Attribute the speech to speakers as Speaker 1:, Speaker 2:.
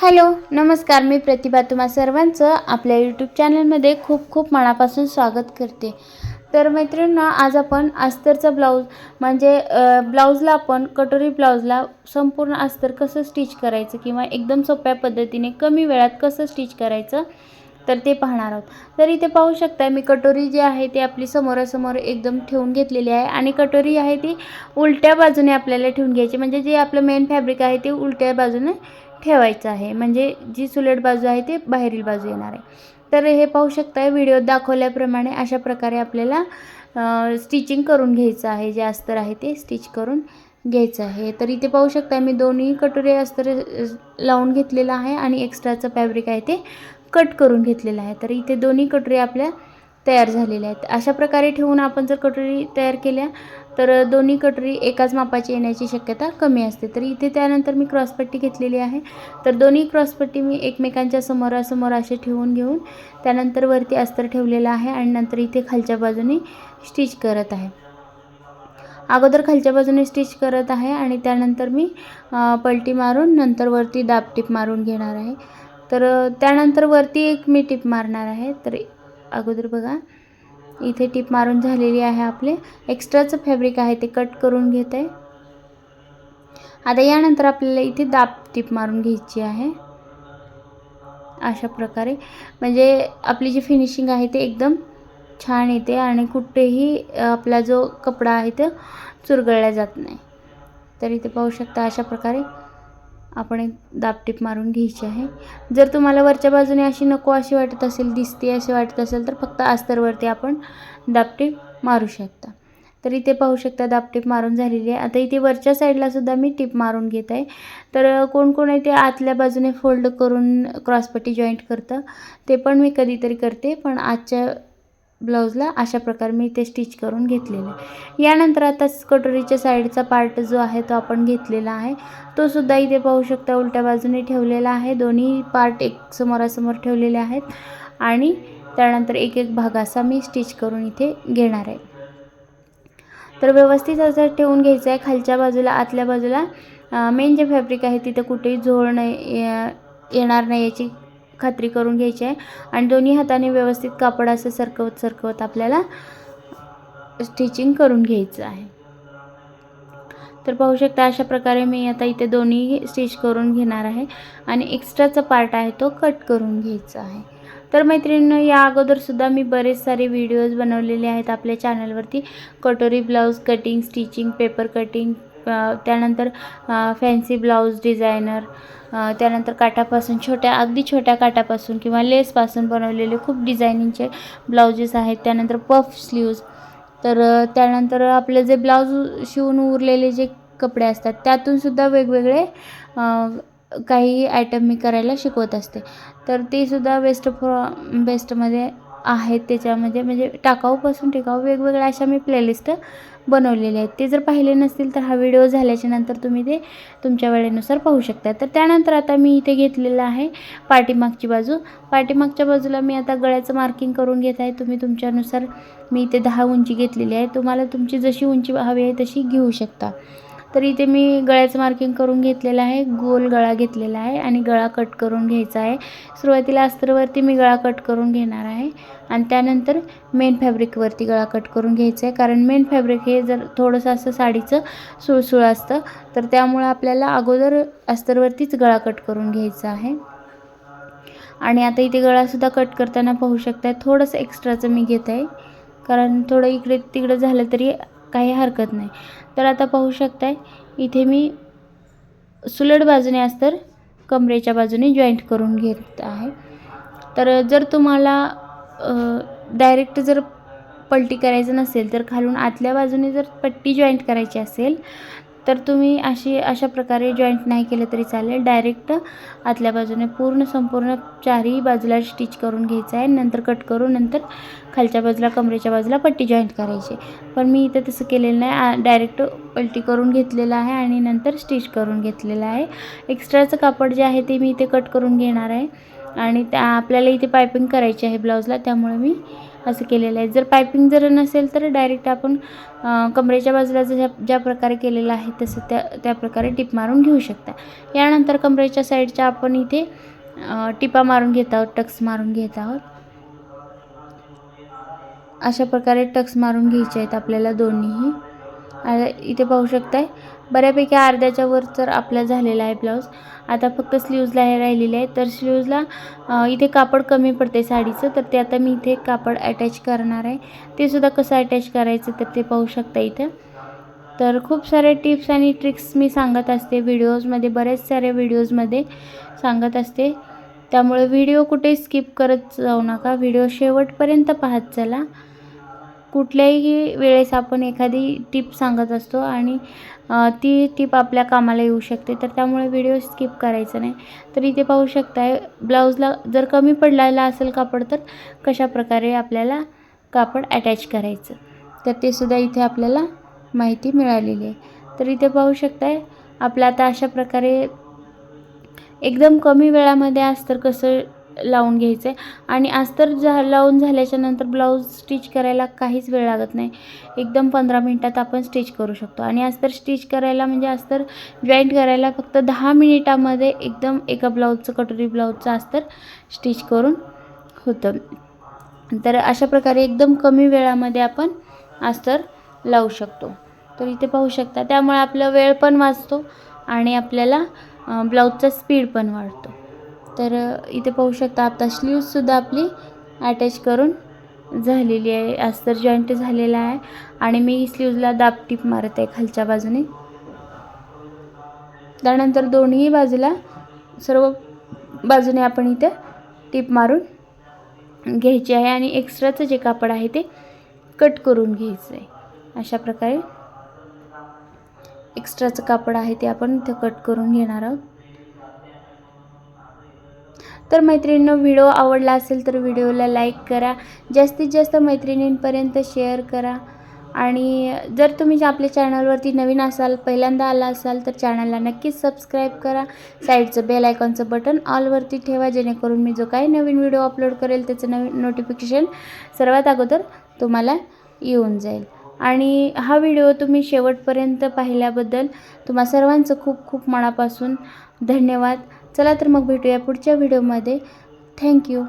Speaker 1: Hello नमस्कार मी प्रतिभा तुम्हा सर्वांचं आपल्या यूट्यूब चॅनलमध्ये खूप खूप मनापासून स्वागत करते. तर मैत्रिणींनो आज आपण अस्तरचा ब्लाऊज म्हणजे ब्लाऊजला आपण कटोरी ब्लाऊजला संपूर्ण अस्तर कसं स्टिच करायचं किंवा एकदम सोप्या पद्धतीने कमी वेळात कसं स्टिच करायचं तर ते पाहणार आहोत. तर इथे पाहू शकता मी कटोरी जी आहे ती आपली समोरासमोर एकदम ठेवून घेतलेली आहे आणि कटोरी आहे ती उलट्या बाजूने आपल्याला ठेवून घ्यायची. म्हणजे जे आपलं मेन फॅब्रिक आहे ते उलट्या बाजूने ठेवायचं आहे. म्हणजे जी सुलट बाजू आहे ती बाहेरील बाजू येणार आहे. तर हे पाहू शकता व्हिडिओत दाखवल्याप्रमाणे अशा प्रकारे आपल्याला स्टिचिंग करून घ्यायचं आहे. जे अस्तर आहे ते स्टिच करून घ्यायचं आहे. तर इथे पाहू शकता मी दोन्ही कटोरी अस्तर लावून घेतलेलं आहे आणि एक्स्ट्राचं फॅब्रिक आहे ते कट करून घेतलेलं आहे. तर इथे दोन्ही कटोरी आपल्या तयार झालेल्या आहेत. अशा प्रकारे ठेवून आपण जर कटोरी तयार केल्या तर दोन्ही कटोरी एकाच मापाची येण्याची शक्यता कमी असते. तर इथे त्यानंतर मी क्रॉसपट्टी घेतलेली आहे. तर दोन्ही क्रॉसपट्टी मी एकमेकांच्या समोरासमोर असे ठेवून घेऊन त्यानंतर वरती अस्तर ठेवलेलं आहे आणि नंतर इथे खालच्या बाजूने स्टिच करत आहे. अगोदर खालच्या बाजूने स्टिच करत आहे आणि त्यानंतर मी पलटी मारून नंतर वरती दाब टिप मारून घेणार आहे. तर त्यानंतर वरती एक मी टिप मारणार आहे. तर अगोदर बघा. इथे टिप मारून झालेली आहे आपले. एक्स्ट्राचं फॅब्रिक आहे ते कट करून घेत. आहे आता यानंतर आपल्याला इथे दाब टिप मारून घ्यायची आहे. अशा प्रकारे. म्हणजे आपली जी फिनिशिंग आहे ते एकदम छान येते आणि कुठेही आपला जो कपडा आहे तो चुरगळला जात नाही. तर इथे पाहू शकता अशा प्रकारे. आपण एक दापटीप मारून घ्यायची आहे. जर तुम्हाला वरच्या बाजूने अशी नको अशी वाटत असेल दिसते अशी वाटत असेल तर फक्त अस्तरवरती आपण दापटीप मारू शकता. तर इथे पाहू शकता दापटीप मारून झालेली आहे. आता इथे वरच्या साईडला सुद्धा मी टीप मारून घेत आहे. तर कोण कोण आहे ते आतल्या बाजूने फोल्ड करून क्रॉसपट्टी जॉईंट करतं ते पण मी कधीतरी करते. पण आजच्या ब्लाऊजला अशा प्रकारे मी ते स्टिच करून घेतलेलं. आहे यानंतर आता कटोरीच्या साईडचा पार्ट जो आहे तो आपण घेतलेला आहे. तो सुद्धा इथे पाहू शकता उलट्या बाजूने ठेवलेला आहे. दोन्ही पार्ट एक समोरासमोर ठेवलेले आहेत. आणि त्यानंतर एक एक भाग असा मी स्टिच करून इथे घेणार आहे. तर व्यवस्थित असं ठेवून घ्यायचं आहे खालच्या बाजूला आतल्या बाजूला मेन जे फॅब्रिक आहे तिथं कुठेही झोळ नाही येणार नाही याची खात्री करून घ्यायची आहे. आणि दोन्ही हाताने व्यवस्थित कापड असं सरकवत सरकवत आपल्याला स्टिचिंग करून घ्यायचं आहे. तर पाहू शकता अशा प्रकारे मी आता इथे दोन्ही स्टिच करून घेणार आहे. आणि एक्स्ट्राचा पार्ट आहे तो कट करून घ्यायचा आहे. तर मैत्रिणींनो या अगोदरसुद्धा मी बरेच सारे व्हिडिओज बनवलेले आहेत आपल्या चॅनलवरती कटोरी blouse cutting stitching paper cutting त्यानंतर फॅन्सी ब्लाऊज डिझायनर त्यानंतर काठापासून छोट्या अगदी छोट्या काठापासून किंवा लेसपासून बनवलेले खूप डिझायनिंगचे ब्लाउजेस आहेत. त्यानंतर पफ स्लीव्ज तर त्यानंतर आपले जे ब्लाऊज शिवून उरलेले जे कपडे असतात त्यातूनसुद्धा वेगवेगळे काही आयटम मी करायला शिकवत असते. तर ते सुद्धा बेस्ट फॉ बेस्टमध्ये आहेत त्याच्यामध्ये. म्हणजे टाकाऊपासून टिकाऊ वेगवेगळ्या अशा मी प्लेलिस्ट बनवलेले आहेत. ते जर पाहिले नसतील तर हा व्हिडिओ झाल्याच्यानंतर तुम्ही ते तुमच्या वेळेनुसार पाहू शकता. तर त्यानंतर आता मी इथे घेतलेलं आहे पाठीमागची बाजू. पाठीमागच्या बाजूला मी आता गळ्याचं मार्किंग करून घेत आहे. तुम्ही तुमच्यानुसार मी इथे दहा उंची घेतलेली आहे. तुम्हाला तुमची जशी उंची हवी आहे तशी घेऊ शकता. तर इथे मी गळ्याचं मार्किंग करून घेतलेलं आहे. गोल गळा घेतलेला आहे आणि गळा कट करून घ्यायचा आहे. सुरुवातीला अस्तरवरती मी गळा कट करून घेणार आहे. आणि त्यानंतर मेन फॅब्रिकवरती गळा कट करून घ्यायचा आहे. कारण मेन फॅब्रिक हे जर थोडंसं असं साडीचं सुळसुळ असतं तर त्यामुळं आपल्याला अगोदर अस्तरवरतीच गळा कट करून घ्यायचा आहे. आणि आता इथे गळासुद्धा कट करताना पाहू शकता थोडंसं एक्स्ट्राचं मी घेत आहे. कारण थोडं इकडे तिकडं झालं तरी काही हरकत नाही. तर आता पाहू शकताय इथे मी सुलट बाजूने अस्तर कमरेच्या बाजूने जॉईंट करून घेत आहे. तर जर तुम्हाला डायरेक्ट जर पलटी करायचं नसेल तर खालून आतल्या बाजूने जर पट्टी जॉईंट करायची असेल तर तुम्ही अशी अशा प्रकारे जॉईंट नाही केलं तरी चालेल. डायरेक्ट आतल्या बाजूने पूर्ण संपूर्ण चारही बाजूला स्टिच करून घ्यायचं आहे. नंतर कट करून नंतर खालच्या बाजूला कमरेच्या बाजूला पट्टी जॉईंट करायची. पण मी इथं तसं केलेलं नाही. डायरेक्ट पलटी करून घेतलेलं आहे आणि नंतर स्टिच करून घेतलेलं आहे. एक्स्ट्राचं कापड जे आहे ते मी इथे कट करून घेणार आहे. आणि त्या आपल्याला इथे पायपिंग करायची आहे ब्लाऊजला त्यामुळे मी असं केलेलं आहे. जर पायपिंग जर नसेल तर डायरेक्ट आपण कमरेच्या बाजूला ज्या ज्या प्रकारे केलेलं आहे तसं त्या त्या प्रकारे टिप मारून घेऊ शकता. यानंतर कमरेच्या साईडच्या आपण इथे टिपा मारून घेत आहोत टक्स मारून घेत आहोत. अशा प्रकारे टक्स मारून घ्यायचे आहेत आपल्याला दोन्हीही. इथे पाहू शकताय बऱ्यापैकी अर्ध्याच्या वर तर आपला झालेला आहे ब्लाऊज आता फक्त स्लीव्जला हे राहिलेले आहे तर स्लीव्जला इथे कापड कमी पडते साडीचं. तर ते आता मी इथे कापड अटॅच करणार आहे. ते सुद्धा कसं अटॅच करायचं तर ते पाहू शकता इथे. तर खूप सारे टिप्स आणि ट्रिक्स मी सांगत असते. व्हिडिओजमध्ये बरेच सारे व्हिडिओजमध्ये सांगत असते. त्यामुळे व्हिडिओ कुठे स्किप करत जाऊ नका. व्हिडिओ शेवटपर्यंत पाहत चला. कुठल्याही वेळेस आपण एखादी टिप सांगत असतो आणि ती टीप आपल्या कामाला येऊ शकते. तर त्यामुळे व्हिडिओ स्किप करायचा नाही. तर इथे पाहू शकताय ब्लाऊजला जर कमी पडलेला असेल कापड तर कशा प्रकारे आपल्याला कापड अटॅच करायचं? तर ते सुद्धा इथे आपल्याला माहिती मिळालेली आहे. तर इथे पाहू शकताय आपलं आता अशा प्रकारे एकदम कमी वेळामध्ये आज तर कसं लावून घ्यायचं. आहे आणि अस्तर झा लावून झाल्याच्यानंतर ब्लाऊज स्टिच करायला काहीच वेळ लागत नाही. एकदम पंधरा मिनटात आपण स्टिच करू शकतो. आणि अस्तर स्टिच करायला म्हणजे अस्तर जॉईंट करायला फक्त दहा मिनिटामध्ये एकदम एका ब्लाऊजचं कटोरी ब्लाऊजचं अस्तर स्टिच करून होतं. तर अशा प्रकारे एकदम कमी वेळामध्ये आपण अस्तर लावू शकतो. तर इथे पाहू शकता त्यामुळे आपला वेळ पण वाचतो आणि आपल्याला ब्लाऊजचा स्पीड पण वाढतो. तर इथे पाहू शकता आता स्लीव्जसुद्धा आपली अटॅच करून झालेली आहे. अस्तर जॉईंट झालेला आहे. आणि मी स्लीवला दाब टीप मारत आहे खालच्या बाजूने. त्यानंतर दोन्ही बाजूला सर्व बाजूने आपण इथे टीप मारून घ्यायची आहे. आणि एक्स्ट्राचं जे कापड आहे ते कट करून घ्यायचं आहे. अशा प्रकारे एक्स्ट्राचं कापड आहे ते आपण इथं कट करून घेणार आहोत. तर मैत्रिणींनो व्हिडिओ आवडला असेल तर व्हिडिओला लाईक करा. जास्तीत जास्त मैत्रिणींपर्यंत शेअर करा. आणि जर तुम्ही आपल्या चॅनलवरती नवीन असाल पहिल्यांदा आला असाल तर चॅनलला नक्कीच सबस्क्राईब करा. साईडचं बेल आयकॉनचं बटन ऑलवरती ठेवा जेणेकरून मी जो काही नवीन व्हिडिओ अपलोड करेल त्याचं नवीन नोटिफिकेशन सर्वात अगोदर तुम्हाला येऊन जाईल. आणि हा व्हिडिओ तुम्ही शेवटपर्यंत पाहिल्याबद्दल तुम्हा सर्वांचं खूप खूप मनापासून धन्यवाद. चला तर मग भेटूया पुढच्या व्हिडिओमध्ये थँक्यू